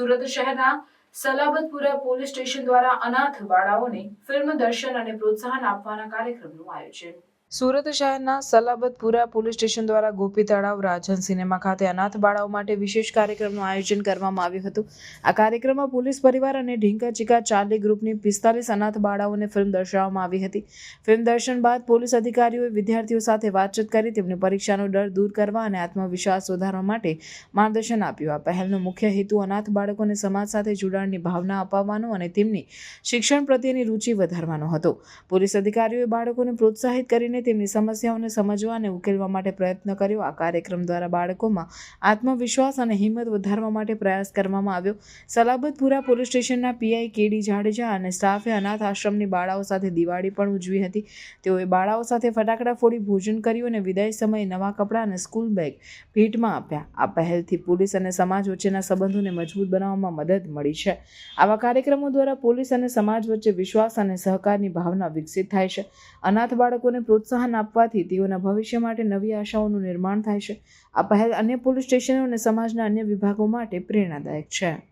સુરત શહેરના Salabatpura police station દ્વારા અનાથ બાળાઓને ફિલ્મ દર્શન અને પ્રોત્સાહન આપવાના કાર્યક્રમનું આયોજન. સુરત શહેરના સલાબતપુરા પોલીસ સ્ટેશન દ્વારા ગોપી તળાવ રાજન સિનેમા ખાતે અનાથ બાળાઓ માટે વિશેષ કાર્યક્રમનું આયોજન કરવામાં આવ્યું હતું. આ કાર્યક્રમમાં પોલીસ પરિવાર અને ઢીંકા ચીકા ચાર્લી ગ્રુપની પિસ્તાલીસ અનાથ બાળાઓને ફિલ્મ દર્શાવવામાં આવી હતી. ફિલ્મ દર્શન બાદ પોલીસ અધિકારીઓએ વિદ્યાર્થીઓ સાથે વાતચીત કરી તેમને પરીક્ષાનો ડર દૂર કરવા અને આત્મવિશ્વાસ વધારવા માટે માર્ગદર્શન આપ્યું. આ પહેલનો મુખ્ય હેતુ અનાથ બાળકોને સમાજ સાથે જોડાણની ભાવના અપાવવાનો અને તેમની શિક્ષણ પ્રત્યેની રુચિ વધારવાનો હતો. પોલીસ અધિકારીઓએ બાળકોને પ્રોત્સાહિત કરીને તેમની સમસ્યાઓને સમજવા અને ઉકેલવા માટે પ્રયત્ન કર્યો. આ કાર્યક્રમ દ્વારા બાળકોમાં આત્મવિશ્વાસ અને હિંમત વધારવા માટે પ્રયાસ કરવામાં આવ્યો. સલાબતપુરા પોલીસ સ્ટેશનના પીઆઈ કેડી જાડેજા અને સ્ટાફે અનાથ આશ્રમની બાળાઓ સાથે દિવાળી પણ ઉજવી હતી. તેઓએ બાળાઓ સાથે ફટાકડા ફોડી ભોજન કર્યું અને વિદાય સમયે નવા કપડાં અને સ્કૂલ બેગ ભેટમાં આપ્યા. આ પહેલથી પોલીસ અને સમાજ વચ્ચેના સંબંધોને મજબૂત બનાવવામાં મદદ મળી છે. આવા કાર્યક્રમો દ્વારા પોલીસ અને સમાજ વચ્ચે વિશ્વાસ અને સહકારની ભાવના વિકસિત થાય છે. અનાથ બાળકોને પ્રોત્સાહન આપવાથી તેઓના ભવિષ્ય માટે નવી આશાઓનું નિર્માણ થાય છે. આ પહેલ અન્ય પોલીસ સ્ટેશનો અને સમાજના અન્ય વિભાગો માટે પ્રેરણાદાયક છે.